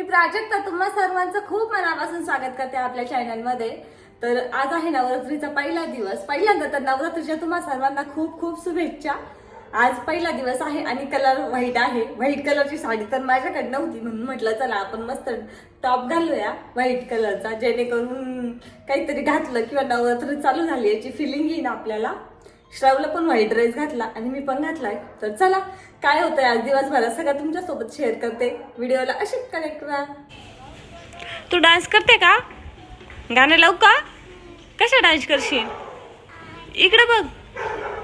मी प्राजक्ता तुम्हा सर्वांचं खूप मनापासून स्वागत करते आपल्या चॅनलमध्ये तर आज आहे नवरात्रीचा पहिला दिवस. पहिल्यांदा तर नवरात्रीच्या तुम्हा सर्वांना खूप खूप शुभेच्छा. आज पहिला दिवस आहे आणि कलर व्हाईट आहे. व्हाईट कलरची साडी तर माझ्याकडे नव्हती म्हणून म्हटलं चला आपण मस्त टॉप घालूया व्हाईट कलरचा जेणेकरून काहीतरी घातलं किंवा नवरात्री चालू झाली याची फिलिंग येईन आपल्याला. श्रावला पण व्हाईट ड्रेस घातला आणि मी पण घातलाय. तर चला काय होतंय आज दिवसभरात? सगळं तुमच्यासोबत शेअर करते. व्हिडिओला अशीच कनेक्ट करा. तू डान्स करते का? गाणं लावू का? कशा डान्स करशील? इकडे बघ.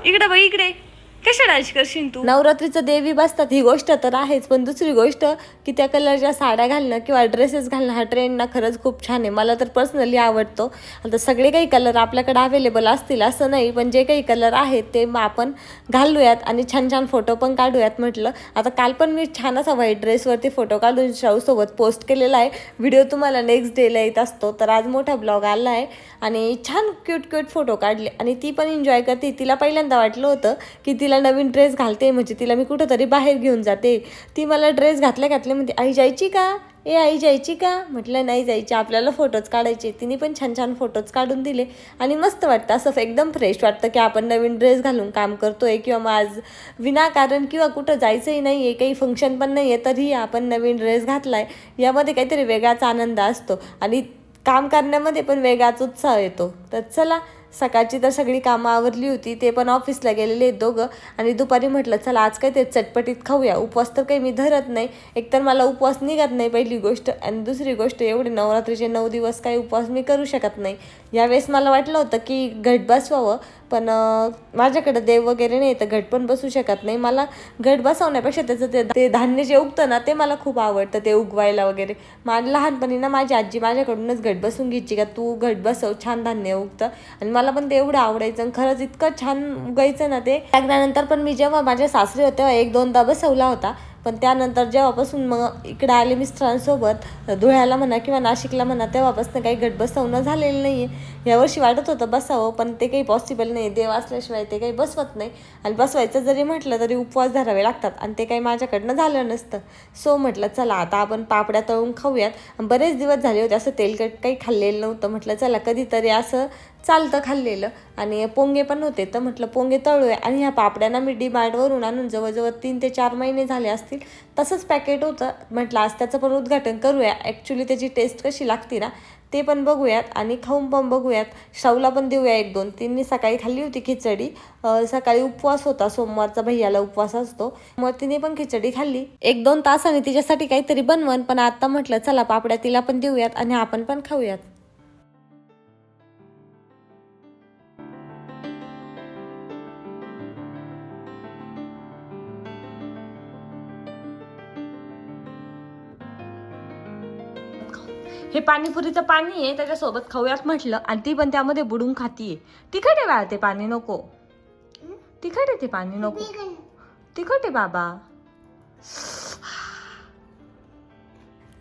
इकडे बघ इकडे. कशा डान्स करशील तू नवरात्रीचं देवी बसतात ही गोष्ट तर आहेच पण दुसरी गोष्ट की त्या कलरच्या साड्या घालणं किंवा ड्रेसेस घालणं हा ट्रेंड ना खरंच खूप छान आहे. मला तर पर्सनली आवडतो. आता सगळे काही कलर आपल्याकडे अवेलेबल असतील असं नाही पण जे काही कलर आहेत ते मग आपण घालूयात आणि छान छान फोटो पण काढूयात म्हटलं. आता काल पण मी छान असा व्हाईट ड्रेसवरती फोटो काढून शाहूसोबत पोस्ट केलेला आहे. व्हिडिओ तुम्हाला नेक्स्ट डेला येत असतो. तर आज मोठा ब्लॉग आला आहे आणि छान क्यूट क्यूट फोटो काढले. आणि ती पण एन्जॉय करते. तिला पहिल्यांदा वाटलं होतं की तिला नवीन ड्रेस घालते म्हणजे तिला मी कुठंतरी बाहेर घेऊन जाते. ती मला ड्रेस घातल्या घातल्या म्हणते आई जायची का? ए आई जायची का? म्हटलं नाही जायची आपल्याला फोटोज काढायचे. तिने पण छान छान फोटोज काढून दिले आणि मस्त वाटतं असं एकदम फ्रेश वाटतं की आपण नवीन ड्रेस घालून काम करतोय किंवा मग आज विनाकारण किंवा कुठं जायचंही नाही आहे काही फंक्शन पण नाही आहे तरीही आपण नवीन ड्रेस घातला आहे यामध्ये काहीतरी वेगळाच आनंद असतो आणि काम करण्यामध्ये पण वेगळाच उत्साह येतो. तर चला सकाळची तर सगळी कामं आवरली होती ते पण ऑफिसला गेलेले आहेत दोघं. आणि दुपारी म्हटलं चला आज काय ते चटपटीत खाऊया. उपवास तर काही मी धरत नाही. एकतर मला उपवास निघत नाही पहिली गोष्ट. आणि दुसरी गोष्ट एवढी नवरात्रीचे नऊ दिवस काही उपवास मी करू शकत नाही. यावेळेस मला वाटलं होतं की घट बसवावं पण माझ्याकडं माझ्याकडे देव वगैरे नाही तर घट पण बसू शकत नाही. मला घट बसवण्यापेक्षा त्याचं ते ते धान्य जे उगतं ना ते मला खूप आवडतं ते उगवायला वगैरे. मला लहानपणी ना माझी आजी माझ्याकडूनच घट बसून घ्यायची का तू घट बसव छान धान्य उगतं. आणि मला पण ते एवढं आवडायचं आणि खरंच इतकं छान उगायचं ना ते. लग्नानंतर पण मी जेव्हा माझ्या सासरे होते एक दोनदा बसवला होता. पण त्यानंतर जेव्हापासून मग इकडे आले मिस्टरांसोबत धुळ्याला म्हणा किंवा नाशिकला म्हणा तेव्हापासून काही गट बसवणं झालेलं नाही. आहे यावर्षी वाटत होतं बसावं पण ते काही पॉसिबल नाही. देव असल्याशिवाय ते काही बसवत नाही. आणि बसवायचं जरी म्हटलं तरी उपवास धरावे लागतात आणि ते काही माझ्याकडनं झालं नसतं. सो म्हटलं चला आता आपण पापड्या तळून खाऊयात. आणि बरेच दिवस झाले होते असं तेलकट काही खाल्लेलं नव्हतं. म्हटलं चला कधीतरी असं चालतं खाल्लेलं. आणि पोंगे पण होते तर म्हटलं पोंगे तळूया. आणि ह्या पापड्यांना मी डी आणून जवळजवळ तीन ते चार महिने झाले असतील. तसंच पॅकेट होतं. म्हटलं आज त्याचं पण उद्घाटन करूया. ॲक्च्युली त्याची टेस्ट कशी लागते ना ते पण बघूयात. आणि खाऊन पण बघूयात. शाऊला पण देऊया एक दोन. तीननी सकाळी खाल्ली होती खिचडी. सकाळी उपवास होता. सोमवारचा भैयाला उपवास असतो. मग तिने पण खिचडी खाल्ली. एक दोन तासाने तिच्यासाठी काहीतरी बनवण पण आता म्हटलं चला पापड्या तिला पण देऊयात आणि आपण पण खाऊयात. हे पाणीपुरीचं पाणी आहे त्याच्यासोबत खाऊयात म्हटलं आणि ती पण त्यामध्ये बुडून खातीये. तिखट आहे बाळा ते पाणी नको. तिखट आहे ते पाणी नको. तिखट आहे बाबा.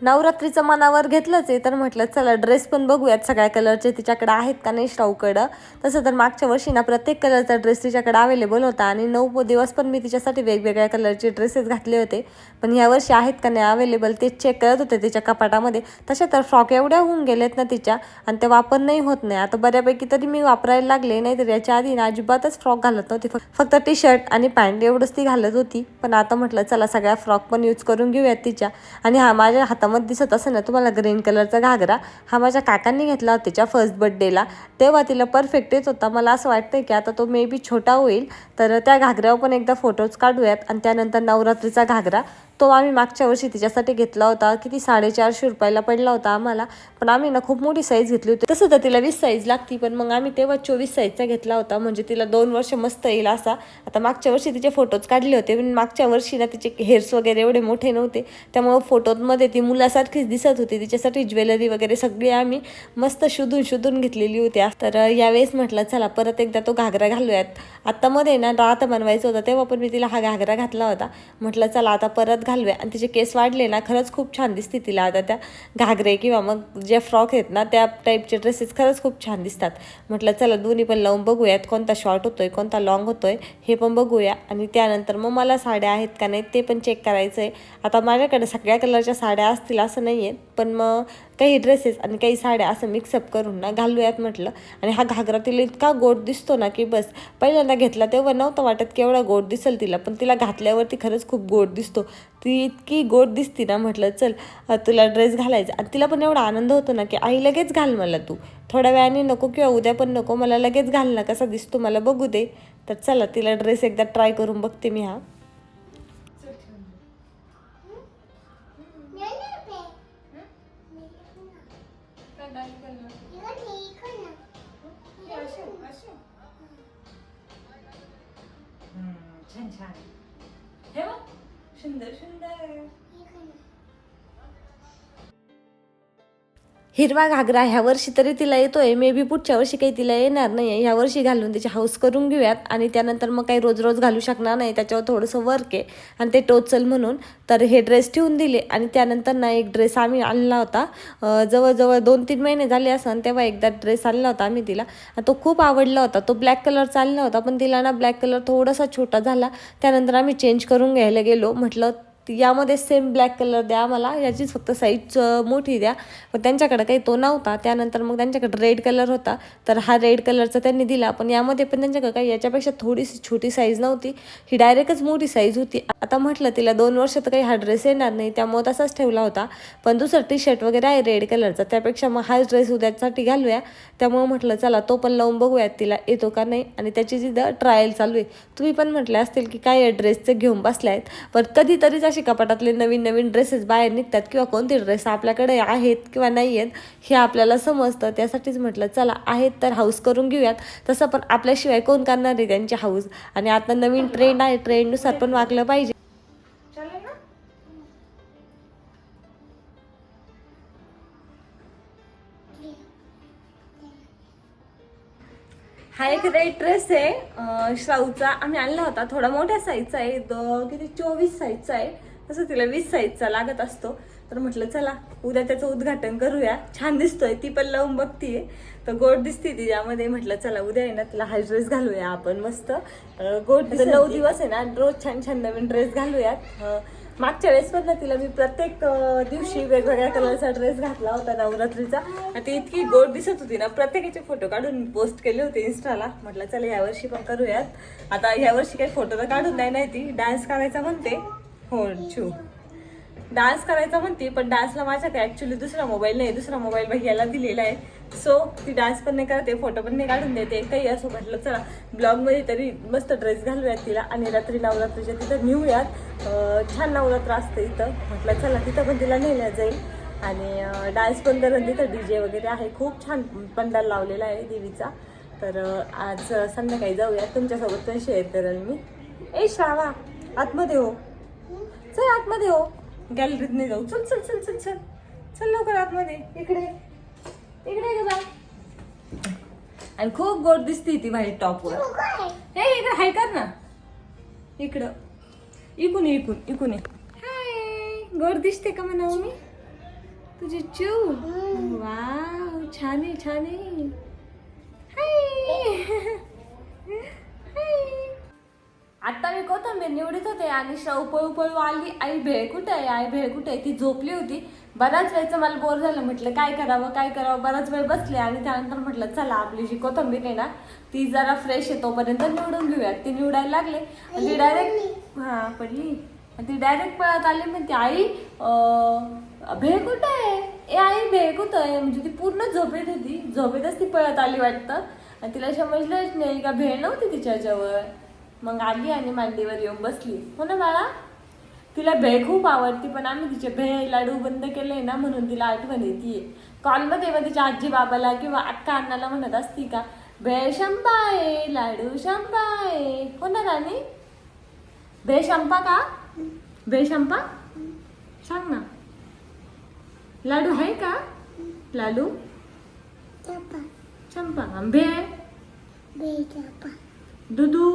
नवरात्रीचं मनावर घेतलंच आहे. तर म्हटलं चला ड्रेस पण बघूयात. सगळ्या कलरचे तिच्याकडे आहेत का नाही श्राऊकडं तसं तर मागच्या वर्षी ना प्रत्येक कलरचा ड्रेस तिच्याकडे अवेलेबल होता. आणि नऊ दिवस पण मी तिच्यासाठी वेगवेगळ्या कलरचे ड्रेसेस घातले होते. पण ह्या वर्षी आहेत का नाही अवेलेबल ते चेक करत होते तिच्या कपाटामध्ये. तशा तर फ्रॉक एवढ्या होऊन गेलेत ना तिच्या आणि ते वापर नाही होत नाही. आता बऱ्यापैकी तरी मी वापरायला लागले नाही तर याच्या आधी ना अजिबातच फ्रॉक घालत नव्हती. फक्त फक्त टी शर्ट आणि पॅन्ट एवढंच ती घालत होती. पण आता म्हटलं चला सगळ्या फ्रॉक पण यूज करून घेऊयात तिच्या. आणि हा माझ्या हातामध्ये दिसत असेल ना तुम्हाला ग्रीन कलरचा घागरा हा माझ्या काकांनी घेतला होता तिच्या फर्स्ट बड्डेला तेव्हा तिला परफेक्ट येत होता. मला असं वाटतं की आता तो मे बी छोटा होईल. तर त्या घागऱ्यावर पण एकदा फोटोज काढूयात. आणि त्यानंतर नवरात्रीचा घागरा तो आम्ही मागच्या वर्षी तिच्यासाठी घेतला होता. किती? साडेचारशे रुपयाला पडला होता आम्हाला. पण आम्ही ना खूप मोठी साईज घेतली होती. तसं तर तिला वीस साईज लागती पण मग आम्ही तेव्हा चोवीस साईजचा घेतला होता. म्हणजे तिला दोन वर्ष मस्त येईल असा. आता मागच्या वर्षी तिचे फोटोज काढले होते. पण मागच्या वर्षी ना तिचे हेअर्स वगैरे एवढे मोठे नव्हते. त्यामुळे फोटोमध्ये ती मुलासारखीच दिसत होती. तिच्यासाठी ज्वेलरी वगैरे सगळी आम्ही मस्त शोधून शोधून घेतलेली होती. तर यावेळेस म्हटलं चला परत एकदा तो घागरा घालूयात. आत्तामध्ये ना रात बनवायचं होतं. तेव्हा पण मी तिला हा घागरा घातला होता. म्हटलं चला आता परत घालूया आणि तिचे केस वाढले ना खरंच खूप छान दिसते तिला. आता त्या घागरे किंवा मग जे फ्रॉक आहेत ना त्या टाईपचे ड्रेसेस खरंच खूप छान दिसतात. म्हटलं चला दोन्ही पण लावून बघूयात कोणता शॉर्ट होतोय कोणता लॉंग होतोय. हे पण बघूया. आणि त्यानंतर मग मला साड्या आहेत का नाही ते पण चेक करायचं आहे आता माझ्याकडे सगळ्या कलरच्या साड्या असतील असं नाही आहे पण मग काही ड्रेसेस आणि काही साड्या असं मिक्सअप करून ना घालूयात म्हटलं. आणि हा घागरा तिला इतका गोड दिसतो ना की बस पहिल्यांदा घेतला तेव्हा नव्हतं वाटत की एवढा गोड दिसेल तिला पण तिला घातल्यावरती खरंच खूप गोड दिसतो. ती इतकी गोड दिसती ना म्हटलं चल तुला ड्रेस घालायचा. आणि तिला पण एवढा आनंद होतो ना की आई लगेच घाल मला तू. थोड्या वेळाने नको किंवा उद्या पण नको मला लगेच घाल ना कसा दिसतो मला बघू दे. तर चला तिला ड्रेस एकदा ट्राय करून बघते मी हा. let him know. हिरवा घागरा ह्या वर्षी तरी तिला येतोय. मे बी पुढच्या वर्षी काही तिला येणार नाही आहे ह्या वर्षी घालून त्याची हाऊस करून घेऊयात. आणि त्यानंतर मग काही रोज रोज घालू शकणार नाही. त्याच्यावर थोडंसं वर्क आहे. आणि ते टोचल म्हणून तर हे ड्रेस ठेवून दिले. आणि त्यानंतर ना एक ड्रेस आम्ही आणला होता. जवळजवळ दोन तीन महिने झाले असं तेव्हा एकदा ड्रेस आणला होता आम्ही तिला. आणि तो खूप आवडला होता. तो ब्लॅक कलरचा आणला होता. पण तिला ना ब्लॅक कलर थोडासा छोटा झाला. त्यानंतर आम्ही चेंज करून घ्यायला गेलो. म्हटलं यामध्ये सेम ब्लॅक कलर द्या आम्हाला याचीच फक्त साईज मोठी द्या. पण त्यांच्याकडे काही तो नव्हता. त्यानंतर मग त्यांच्याकडे रेड कलर होता. तर हा रेड कलरचा त्यांनी दिला. पण यामध्ये पण त्यांच्याकडे काही याच्यापेक्षा थोडीशी छोटी साईज नव्हती. ही डायरेक्टच मोठी साईज होती. आता म्हटलं तिला दोन वर्ष तर काही हा ड्रेस येणार नाही. त्यामुळे तसाच ठेवला होता. पण दुसरा टी शर्ट वगैरे आहे रेड कलरचा त्यापेक्षा मग हा ड्रेस उद्यासाठी घालूया. त्यामुळे म्हटलं चला तो पण लावून बघूयात. तिला येतो का नाही? आणि त्याची तिथं ट्रायल चालू आहे. तुम्ही पण म्हटले असतील की काय ड्रेसचे घेऊन बसल्या आहेत पण कधीतरीच असे कपाटातले नवीन नवीन ड्रेसेस बाहेर निघतात किंवा कोणते ड्रेस आपल्याकडे आहेत किंवा नाही आहेत हे आपल्याला समजतं. त्यासाठीच म्हटलं चला आहेत तर हाऊस करून घेऊयात. तसं पण आपल्याशिवाय कोण करणार आहे त्यांची हाऊस आणि आता नवीन ट्रेंड आहे ट्रेंडनुसार पण वागलं पाहिजे. हा एक रेड ड्रेस आहे श्राऊचा आम्ही आणला होता. थोडा मोठ्या साईजचा आहे. दो किती? चोवीस साईजचा आहे. तसं तिला वीस साईजचा लागत असतो. तर म्हटलं चला उद्या त्याचं उद्घाटन करूया. छान दिसतोय. ती पण लावून बघतीये. तर गोड दिसते तिच्यामध्ये म्हटलं चला उद्या ना तिला हा ड्रेस घालूया आपण मस्त. गोड नऊ दिवस आहे ना रोज छान छान नवीन ड्रेस घालूयात. मागच्या वेळेस पण ना तिला मी प्रत्येक दिवशी वेगवेगळ्या कलरचा ड्रेस घातला होता नवरात्रीचा. आणि ती इतकी गोड दिसत होती ना. प्रत्येकाचे फोटो काढून पोस्ट केले होते इन्स्टाला. म्हटलं चला यावर्षी पण करूयात. आता यावर्षी काही फोटो तर काढून नाही नाही ती. डान्स करायचा म्हणते. हो छू डान्स करायचा म्हणते पण डान्सला माझ्याकडे ॲक्च्युली दुसरा मोबाईल नाही दुसरा मोबाईल भैयाला दिलेला आहे. सो ती डान्स पण नाही करते फोटो पण नाही काढून देते. काही असं म्हटलं चला ब्लॉगमध्ये तरी मस्त ड्रेस घालूयात तिला. आणि रात्री नवरात्रीच्या तिथं नेऊयात. छान नवरात्र असतं इथं. म्हटलं चला तिथं पण तिला नेल्या जाईल. आणि डान्स पण करून तिथं डी जे वगैरे आहे. खूप छान पंडाल लावलेला आहे देवीचा. तर आज संध्याकाळी जाऊया तुमच्यासोबत पण शेअर करेल मी. ए श्रावा आतमध्ये हो. चल आतमध्ये हो. गॅलरीत नाही जाऊ चल चल चल चल चल. चल लवकर आतमध्ये. इकडे. इकडे ये बा आणि खूप गोड दिसते ती व्हाईट टॉपवर. हे इकडे हाय कर ना. इकडं. इकून इकून इकून हाय. गोड दिसते का म्हणा मी तुझी चू. वाव छान आहे छान आहे. हाय. आता मी कोथंबीर निवडीत होते आणि शाऊ पळू पळू आली. आई भेळ कुठे आहे? आई भेळ कुठे आहे? ती झोपली होती. बराच वेळचं मला बोर झालं. म्हटलं काय करावं? काय करावं? बराच वेळ बसले आणि त्यानंतर म्हटलं चला आपली जी कोथंबीर आहे ना ती जरा फ्रेश आहे तोपर्यंत निवडून घेऊयात. ती निवडायला लागले. आणि ती डायरेक्ट हा पडली. ती डायरेक्ट पळत आली म्हणते आई भेळ कुठं आहे? ए आई भेळ कुठं आहे? म्हणजे ती पूर्ण झोपेत होती. झोपेतच ती पळत आली वाटतं. आणि तिला समजलंच नाही का भेळ नव्हती तिच्याजवळ. मग आली आणि मांडीवर येऊन बसली. हो ना बाळा? तिला भेळ खूप आवडती पण आम्ही तिचे भेळ लाडू बंद केले ना म्हणून तिला आठवण येते. कॉलमध्ये मग तिच्या आजी बाबाला किंवा अक्का अण्णाला म्हणत असती का भेळ शंपाये लाडू शंपाये. हो ना राणी? भेळ शंपा का? भेळ शंपा? सांग ना. लाडू आहे का? लाडू? चंपा भेळ दुधू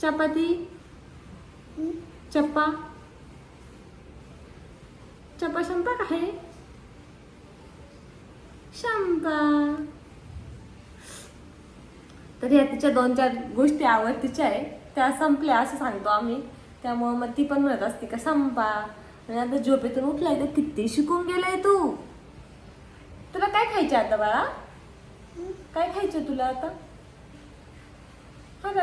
चपाती? चप्पा? चप्पा संपा का आहे शंपा. तर या तिच्या दोन चार गोष्टी आवडतीच्या आहे. त्या संपल्या असं सांगतो आम्ही. त्यामुळं मग ती पण म्हणत असते का संपा आणि आता झोपेतून उठलाय तर किती शिकून गेलाय तू? तुला काय खायचं आता बाळा? काय खायचं तुला आता? हा का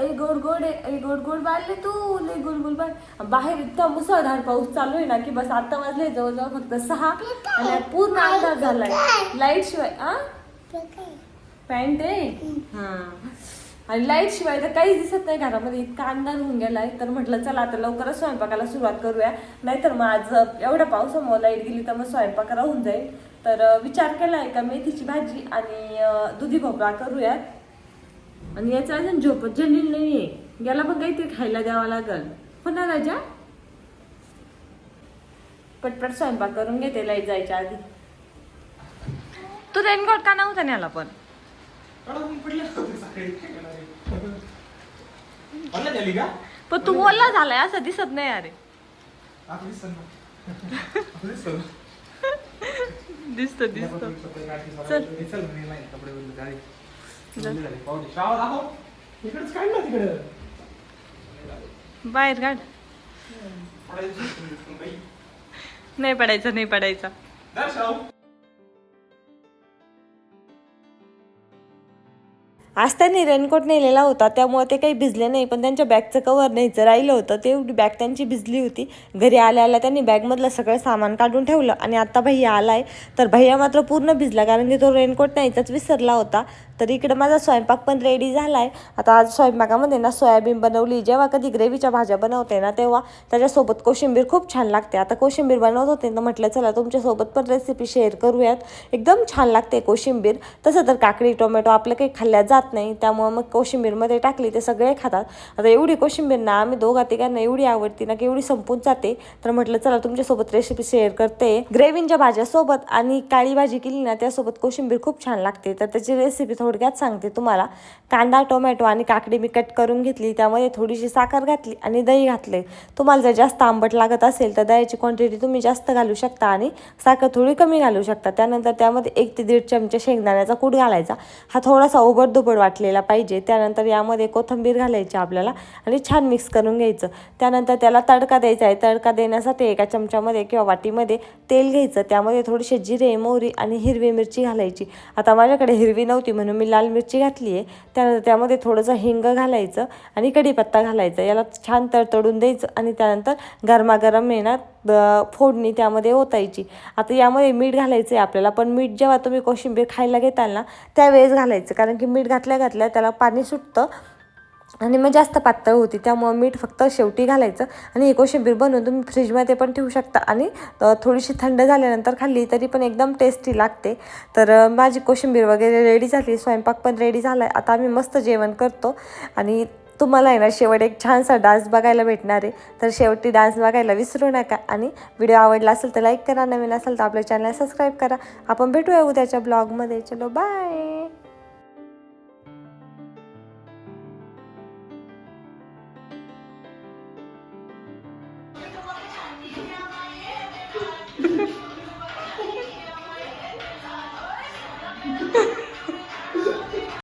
ऐ गोड गोड ऐ गोड गोड बाळले तू लय गोड गोड बाळ. बाहेर इतका मुसळधार पाऊस चालू आहे ना की बस आता वाजले जवळजवळ फक्त सहा आणि पूर्ण अंधार झालाय. लाइट शिवाय आ? पॅन्ट आहे? हा. आणि लाइट शिवाय तर काहीच दिसत नाही घरामध्ये. इतका अंधार होऊन गेलाय. तर म्हटलं चला आता लवकरच स्वयंपाकाला सुरुवात करूया. नाहीतर मग आज एवढ्या पावसामुळे लाइट गेली तर मग स्वयंपाक राहून जाईल. तर विचार केलाय का मेथीची भाजी आणि दुधी भोपळा करूयात. आणि याचा अजून झोपत झालेली नाहीये. याला पण काहीतरी खायला द्यावं लागल. हो ना राजा? पटपट स्वयंपाक करून घेते लाइट जायच्या आधी. तू रेनकोट का नव्हता न्याला पण? पण तू बोलला झालाय असं दिसत नाही अरे. दिसतं दिसतं. चल. कपडे गाडी. बाहेर काढ. नाही पडायचं नाही पडायचं आज त्यांनी रेनकोट नेलेला होता त्यामुळे ते काही भिजले नाही पण त्यांच्या बॅगचं कवर न्यायचं राहिलं होतं ते एवढी बॅग त्यांची भिजली होती. घरी आल्या आल्या त्यांनी बॅगमधलं सगळं सामान काढून ठेवलं आणि आत्ता भैया आलाय. तर भैया मात्र पूर्ण भिजला कारण की तो रेनकोट न्यायचाच विसरला होता. तर इकडे माझा स्वयंपाक पण रेडी झाला आहे आता आज स्वयंपाकामध्ये ना सोयाबीन बनवली जेव्हा कधी ग्रेव्हीच्या भाज्या बनवते ना तेव्हा त्याच्यासोबत कोशिंबीर खूप छान लागते. आता कोशिंबीर बनवत होते तर म्हटलं चला तुमच्यासोबत पण रेसिपी शेअर करूयात. एकदम छान लागते कोशिंबीर. तसं तर काकडी टोमॅटो आपलं काही खाल्ल्या जात नाही त्यामुळं मग कोशिंबीरमध्ये टाकली ते सगळे खातात. आता एवढी कोशिंबीर ना आम्ही दोघा तिघांना एवढी आवडती ना की एवढी संपून जाते. तर म्हटलं चला तुमच्यासोबत रेसिपी शेअर करते. ग्रेव्हींच्या भाज्यासोबत आणि काळी भाजी केली ना त्यासोबत कोशिंबीर खूप छान लागते. तर त्याची रेसिपी थोडक्यात सांगते तुम्हाला. कांदा टोमॅटो आणि काकडी मी कट करून घेतली त्यामध्ये थोडीशी साखर घातली आणि दही घातले. तुम्हाला जर जास्त आंबट लागत असेल तर दह्याची क्वांटिटी तुम्ही जास्त घालू शकता आणि साखर थोडी कमी घालू शकता. त्यानंतर त्यामध्ये एक ते दीड चमचे शेंगदाण्याचा कूट घालायचा. हा थोडासा ओबडधोबड वाटलेला पाहिजे. त्यानंतर यामध्ये कोथिंबीर घालायची आपल्याला आणि छान मिक्स करून घ्यायचं. त्यानंतर त्याला तडका द्यायचा आहे. तडका देण्यासाठी एका चमच्यामध्ये किंवा वाटीमध्ये तेल घ्यायचं. त्यामध्ये थोडीशी जिरे मोहरी आणि हिरवी मिरची घालायची. आता माझ्याकडे हिरवी नव्हती म्हणून मी लाल मिरची घातली आहे त्यानंतर त्यामध्ये थोडंसं हिंग घालायचं आणि कढीपत्ता घालायचा. याला छान तडतडून द्यायचं आणि त्यानंतर गरमागरम येणार फोडणी त्यामध्ये ओतायची. आता यामध्ये मीठ घालायचं आहे आपल्याला पण मीठ जेव्हा तुम्ही कोशिंबीर खायला घेताल ना त्यावेळेस घालायचं. कारण की मीठ घातल्या घातल्या त्याला पाणी सुटतं आणि मग जास्त पातळ होती. त्यामुळं मीठ फक्त शेवटी घालायचं आणि ही कोशिंबीर बनवून तुम्ही फ्रीजमध्ये पण ठेवू शकता. आणि थोडीशी थंड झाल्यानंतर खाल्ली तरी पण एकदम टेस्टी लागते. तर माझी कोशिंबीर वगैरे रेडी झाली स्वयंपाक पण रेडी झाला आहे आता आम्ही मस्त जेवण करतो आणि तुम्हाला आहे ना शेवट एक छानसा डान्स बघायला भेटणार आहे. तर शेवटी डान्स बघायला विसरू नका. आणि व्हिडिओ आवडला असेल तर लाईक करा. नवीन असेल तर आपल्या चॅनल सबस्क्राईब करा. आपण भेटूया उद्याच्या ब्लॉगमध्ये. चलो बाय